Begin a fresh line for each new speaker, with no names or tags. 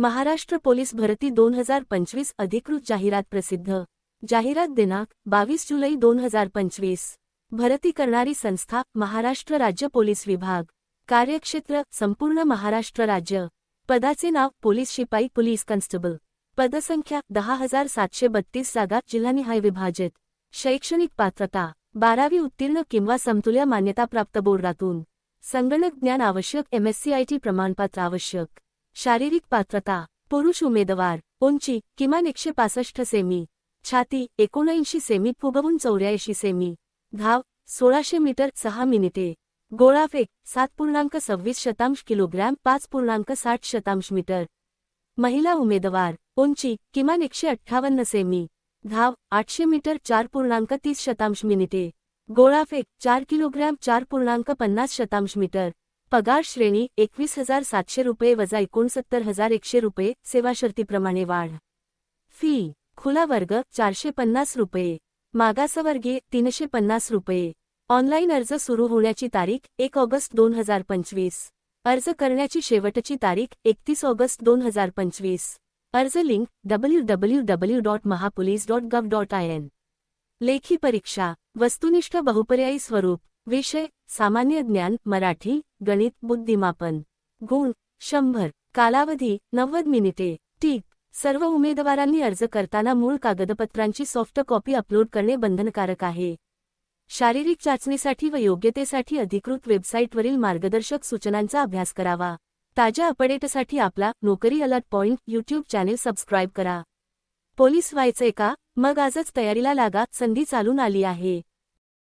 Maharashtra police भरती दोन हजार पंचवीस अधिकृत जाहिरात प्रसिद्ध. जाहिरात दिनांक बावीस जुलै दोन हजार पंचवीस. भरती करणारी संस्था महाराष्ट्र राज्य पोलीस विभाग. कार्यक्षेत्र संपूर्ण महाराष्ट्र राज्य. पदाचे नाव पोलीस शिपाई पोलीस कॉन्स्टेबल. पदसंख्या दहा हजार सातशे बत्तीस जागा जिल्हानिहाय विभाजित. शैक्षणिक पात्रता बारावी उत्तीर्ण किंवा समतुल्य मान्यताप्राप्त बोर्डातून. संगणक ज्ञान आवश्यक एमएससीआयटी प्रमाणपत्र आवश्यक. शारीरिक पात्रता पुरुष उमेदवार उंची किमान एकशे पासष्ट सेमी छाती एकोणऐंशी सेमी फुगवून चौऱ्याऐंशी सेमी धाव सोळाशे मीटर सहा मिनिटे गोळाफेक सात पूर्णांक सव्वीस शतांश किलोग्रॅम पाच पूर्णांक साठ शतांश मीटर. महिला उमेदवार उंची किमान एकशे अठ्ठावन्न सेमी धाव आठशे मीटर चार पूर्णांक तीस शतांश मिनिटे गोळाफेक चार किलोग्रॅम चार पूर्णांक पन्नास शतांश मीटर पगार श्रेणी एकवीस हजार सातशे रुपये वजा एकोणसत्तर हजार एकशे रुपये सेवा शर्तीप्रमाणे वाढ. फी खुला वर्ग चारशे पन्नास रुपये. मागासवर्गीय तीनशे पन्नास रुपये. ऑनलाईन अर्ज सुरू होण्याची तारीख एक ऑगस्ट दोन हजार पंचवीस. अर्ज करण्याची शेवटची तारीख एकतीस ऑगस्ट दोन हजार पंचवीस. अर्ज link W W W dot Mahapolice dot gov dot I N लेखी परीक्षा वस्तुनिष्ठ बहुपर्यायी स्वरूप विषय सामान्य ज्ञान मराठी गणित बुद्धिमापन. गुण शंभर कालावधी नव्वद मिनिटे टीप. सर्व उमेदवारांनी अर्ज करताना मूळ कागदपत्रांची सॉफ्ट कॉपी अपलोड करणे बंधनकारक आहे. शारीरिक चाचणीसाठी व योग्यतेसाठी अधिकृत वेबसाईटवरील मार्गदर्शक सूचनांचा अभ्यास करावा. ताज्या अपडेटसाठी आपला नोकरी alert point YouTube channel subscribe करा. पोलीस व्हायचंय का? मग आजच तयारीला लागा संधी चालून आली आहे.